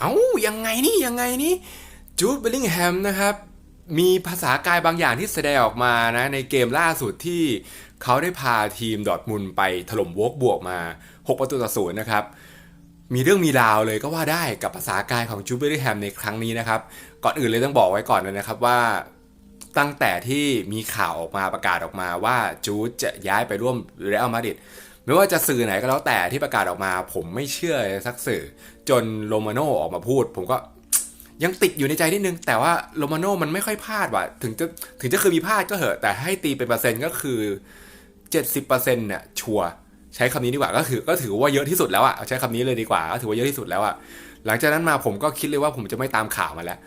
เอ้ายังไงนี่ยังไงนี่จูดเบลลิงแฮมนะครับ มีภาษากายบางอย่างที่แสดงออกมานะ ในเกมล่าสุดที่เขาได้พาทีมดอทมุนไปถล่มวกบวกมา 6 ประตูต่อศูนย์นะครับ มีเรื่องมีราวเลยก็ว่าได้กับภาษากายของจูดเบลลิงแฮมในครั้งนี้นะครับ ก่อนอื่นเลยต้องบอกไว้ก่อนเลยนะครับว่าตั้งแต่ที่มีข่าวออกมาประกาศออกมาว่าจูดจะย้ายไปร่วมเรอัลมาดริด ไม่ว่าจะสื่อไหนก็แล้วแต่ที่ประกาศออกมา ผมไม่เชื่อสักสื่อ จนโรมาโน่ออกมาพูด ผมก็ยังติดอยู่ในใจนิดนึง แต่ว่าโรมาโน่มันไม่ค่อยพลาดว่ะถึงจะถึงจะเคยมีพลาดก็เหอะ แต่ให้ตีเป็นเปอร์เซ็นต์ก็คือ 70%เนี่ยชัวใช้คำนี้ดีกว่าก็คือก็ถือว่าเยอะที่สุดแล้วอะใช้คำนี้เลยดีกว่าก็ถือว่าเยอะที่สุดแล้วอะหลังจากนั้นมาผมก็คิดเลยว่าผมจะไม่ตามข่าวมาแล้ว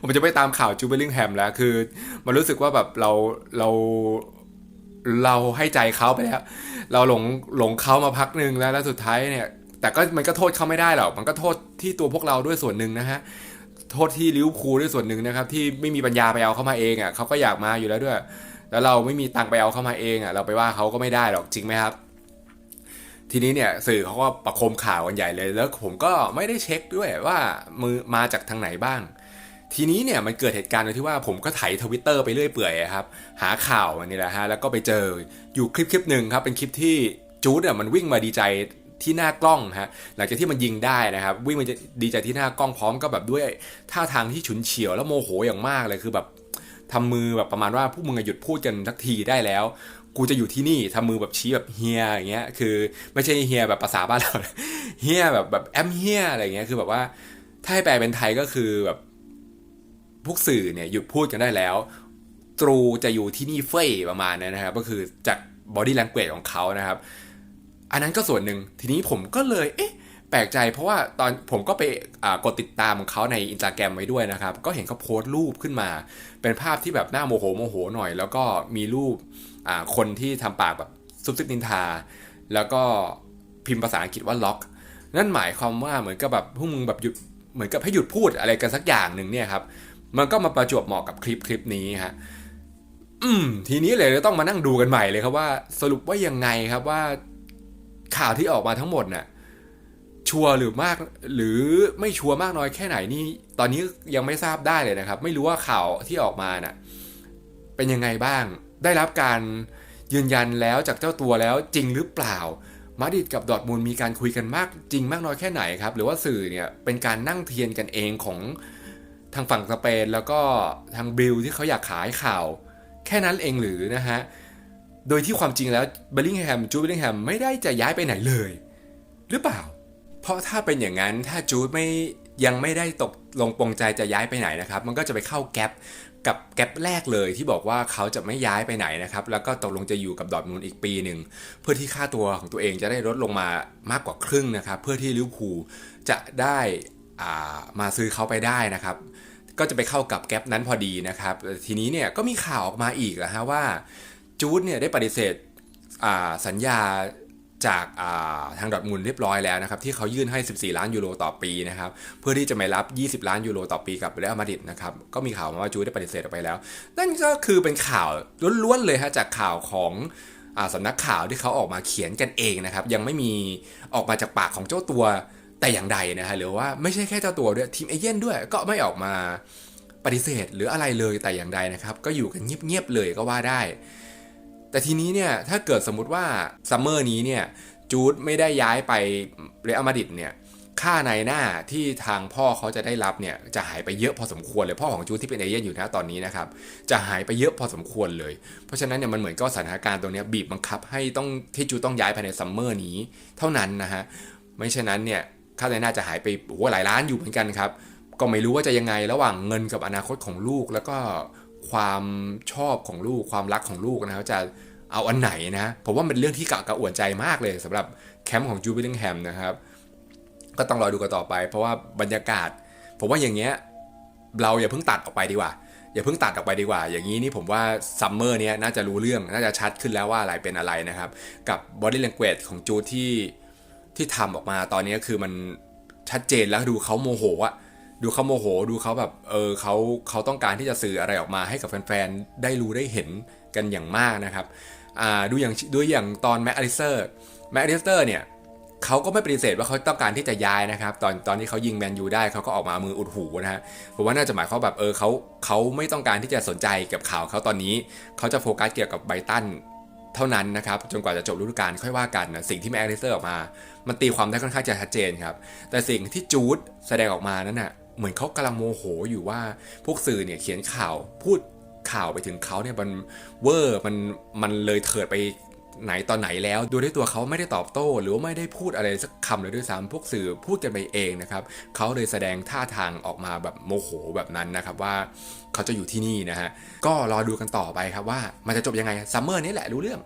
ผมจะไม่ตามข่าวจูเบลิงแฮมแล้วคือ มันรู้สึกว่าแบบเราเรา เราให้ใจเขาไปแล้ว เราหลงหลงเขามาพักหนึ่งแล้วแล้วสุดท้ายเนี่ย แต่ก็มันก็โทษเขาไม่ได้หรอกมันก็โทษที่ตัวพวกเราด้วยส่วนหนึ่งนะฮะโทษที่ลิเวอร์พูด้วยส่วนหนึ่งนะครับ ที่ไม่มีปัญญาไปเอาเข้ามาเองอะเขาก็อยากมาอยู่แล้วด้วย แล้วเราไม่มีตังไปเอาเข้ามาเองอะเราไปว่าเขาก็ไม่ได้หรอกจริงไหมครับทีนี้เนี่ยสื่อเขาก็ประคมข่าวกันใหญ่เลย แล้วผมก็ไม่ได้เช็คด้วยว่ามือมาจากทางไหนบ้าง ทีนี้เนี่ยมันเกิดเหตุการณ์โดยที่ว่าผมก็ไถทวิตเตอร์ไปเรื่อยเปื่อยครับหาข่าวมันนี่แหละฮะแล้วก็ไปเจออยู่คลิปคลิปหนึ่งครับเป็นคลิปที่จูดเนี่ยมันวิ่งมาดีใจที่หน้ากล้องฮะหลังจากที่มันยิงได้นะครับ วิ่งมาดีใจที่หน้ากล้องพร้อมกับแบบด้วยท่าทางที่ฉุนเฉียวแล้วโมโหอย่างมากเลยคือแบบทำมือแบบประมาณว่าพวกมึงอะหยุดพูดกันสักทีได้แล้ว กูจะอยู่ที่นี่ทำมือแบบชี้แบบเฮียอย่างเงี้ยคือไม่ใช่เฮียแบบภาษาบ้านเราเฮียแบบแบบแอมเฮียอะไรเงี้ยคือแบบว่าถ้าให้แปลเป็นไทยก็คือแบบ พวกสื่อเนี่ยหยุดพูดกันได้แล้วตรูจะอยู่ที่นี่เฟ้ยประมาณนั้นนะครับ ก็คือจาก body language ของเขานะครับ อันนั้นก็ส่วนหนึ่งทีนี้ผมก็เลยเอ๊ะแปลกใจเพราะว่าตอนผมก็ไปกดติดตามของเขาในอินสตาแกรมไว้ด้วยนะครับ ก็เห็นเขาโพสต์รูปขึ้นมา เป็นภาพที่แบบหน้าโมโหโมโหหน่อย แล้วก็มีรูปคนที่ทำปากแบบซุบซิบนินทา แล้วก็พิมพ์ภาษาอังกฤษว่าล็อก นั่นหมายความว่าเหมือนกับแบบพวกมึงแบบหยุดเหมือนกับให้หยุดพูดอะไรกันสักอย่างหนึ่งเนี่ยครับ มันก็มาประจวบเหมาะกับคลิปคลิปนี้ฮะอืมทีนี้เลยต้องมานั่งดูกันใหม่เลยครับว่า สรุปว่ายังไงครับว่าข่าวที่ออกมาทั้งหมดน่ะชัวร์หรือมากหรือไม่ชัวร์มากน้อยแค่ไหนนี่ ตอนนี้ยังไม่ทราบได้เลยนะครับ ไม่รู้ว่าข่าวที่ออกมาน่ะเป็นยังไงบ้าง ได้รับการยืนยันแล้วจากเจ้าตัวแล้วจริงหรือเปล่า มาดิดกับดอทมูลมีการคุยกันมากจริงมากน้อยแค่ไหนครับ หรือว่าสื่อเนี่ยเป็นการนั่งเทียนกันเองของ ทางฝั่งสเปนแล้วก็ทางบิลที่เขาอยากขายข่าว แค่นั้นเองหรือนะฮะ โดยที่ความจริงแล้วเบลลิงแฮมจูดเบลลิงแฮมไม่ได้จะย้ายไปไหนเลย หรือเปล่า เพราะถ้าเป็นอย่างนั้นถ้าจูดไม่ยังไม่ได้ตกลงปรงใจจะย้ายไปไหนนะครับ มันก็จะไปเข้าแกลบกับแกลบแรกเลยที่บอกว่าเขาจะไม่ย้ายไปไหนนะครับ แล้วก็ตกลงจะอยู่กับดอทมูลอีกปีหนึ่ง เพื่อที่ค่าตัวของตัวเองจะได้ลดลงมามากกว่าครึ่งนะครับ เพื่อที่ลิเวอร์พูลจะได้ มาซื้อเขาไปได้นะครับ ก็จะไปเข้ากับแกลบนั้นพอดีนะครับ ทีนี้เนี่ยก็มีข่าวออกมาอีกนะฮะว่าจูดเนี่ยได้ปฏิเสธสัญญาจากาทางดอทมุนด์เรียบร้อยแล้วนะครับ ที่เขายื่นให้ 14 ล้านยูโรต่อปีนะครับ เพื่อที่จะไม่รับ 20 ล้านยูโรต่อปีกับเรอัลมาดริดนะครับ ก็มีข่าวมาว่าจูดได้ปฏิเสธออกไปแล้ว นั่นก็คือเป็นข่าวล้วนๆเลยฮะจากข่าวของอสำนักข่าวที่เขาออกมาเขียนกันเองนะครับ ยังไม่มีออกมาจากปากของเจ้าตัว แต่อย่างใดนะฮะหรือว่าไม่ใช่แค่เจ้าตัวด้วยทีมเอเย่นด้วยก็ไม่ออกมาปฏิเสธหรืออะไรเลยแต่อย่างใดนะครับ ก็อยู่กันเงียบๆเลยก็ว่าได้ แต่ทีนี้เนี่ยถ้าเกิดสมมุติว่าซัมเมอร์นี้เนี่ยจูดไม่ได้ย้ายไปเรอัลมาดริดเนี่ยค่าในหน้าที่ทางพ่อเขาจะได้รับเนี่ยจะหายไปเยอะพอสมควรเลยพ่อของจูดที่เป็นเอเย่นอยู่นะตอนนี้นะครับจะหายไปเยอะพอสมควรเลย เพราะฉะนั้นเนี่ยมันเหมือนก็สถานการณ์ตรงเนี้ยบีบบังคับให้ต้องที่จูดต้องย้ายภายในซัมเมอร์นี้เท่านั้นนะฮะไม่เช่นนั้นเนี่ย ค่าในหน้าจะหายไปโอ้หหลายล้านอยู่เหมือนกันครับ ก็ไม่รู้ว่าจะยังไงระหว่างเงินกับอนาคตของลูก แล้วก็ความชอบของลูกความรักของลูกนะครับจะเอาอันไหนนะผมว่าเป็นเรื่องที่กะกระอ่วนใจมากเลยสำหรับแคมป์ของจูบิลิงแฮมนะครับก็ต้องรอดูกันต่อไป เพราะว่าบรรยากาศ ผมว่าอย่างเงี้ยเราอย่าเพิ่งตัดออกไปดีกว่า อย่าเพิ่งตัดออกไปดีกว่า อย่างนี้นี่ผมว่าซัมเมอร์เนี้ยน่าจะรู้เรื่องน่าจะชัดขึ้นแล้วว่าอะไรเป็นอะไรนะครับ กับบอดี้ l ลง a g e ของจูที่ ที่ทำออกมาตอนนี้คือมันชัดเจนแล้วดูเขาโมโหอะดูเขาโมโหดูเขาแบบเออเขาเขาต้องการที่จะสื่ออะไรออกมาให้กับแฟนๆได้รู้ได้เห็นกันอย่างมากนะครับอ่าดูอย่างดูอย่างตอนแมคอลิสเตอร์แมคอลิสเตอร์เนี่ยเขาก็ไม่ปฏิเสธว่าเขาต้องการที่จะย้ายนะครับ ตอนตอนที่เขายิงแมนยูได้เขาก็ออกมามืออุดหูนะฮะผมว่าน่าจะหมายความแบบเออเขาเขาไม่ต้องการที่จะสนใจกับข่าวเขาตอนนี้ เขาจะโฟกัสเกี่ยวกับไบตัน เท่านั้นนะครับจนกว่าจะจบฤดูกาลค่อยว่ากันนะสิ่งที่แมคอลิสเตอร์ออกมา มันตีความได้ค่อนข้างจะชัดเจนครับ แต่สิ่งที่จูดแสดงออกมานั้นน่ะเหมือนเขากำลังโมโหอยู่ว่าพวกสื่อเนี่ยเขียนข่าวพูดข่าวไปถึงเขาเนี่ยมันเวอร์มันมันเลยเถิดไป ไหนตอนไหนแล้วโดยที่ตัวเขาไม่ได้ตอบโต้ หรือว่าไม่ได้พูดอะไรสักคำเลยด้วยซ้ำพวกสื่อพูดกันไปเองนะครับเขาเลยแสดงท่าทางออกมาแบบโมโหแบบนั้นนะครับว่าเขาจะอยู่ที่นี่นะฮะก็รอดูกันต่อไปครับว่ามันจะจบยังไงซัมเมอร์นี้แหละรู้เรื่อง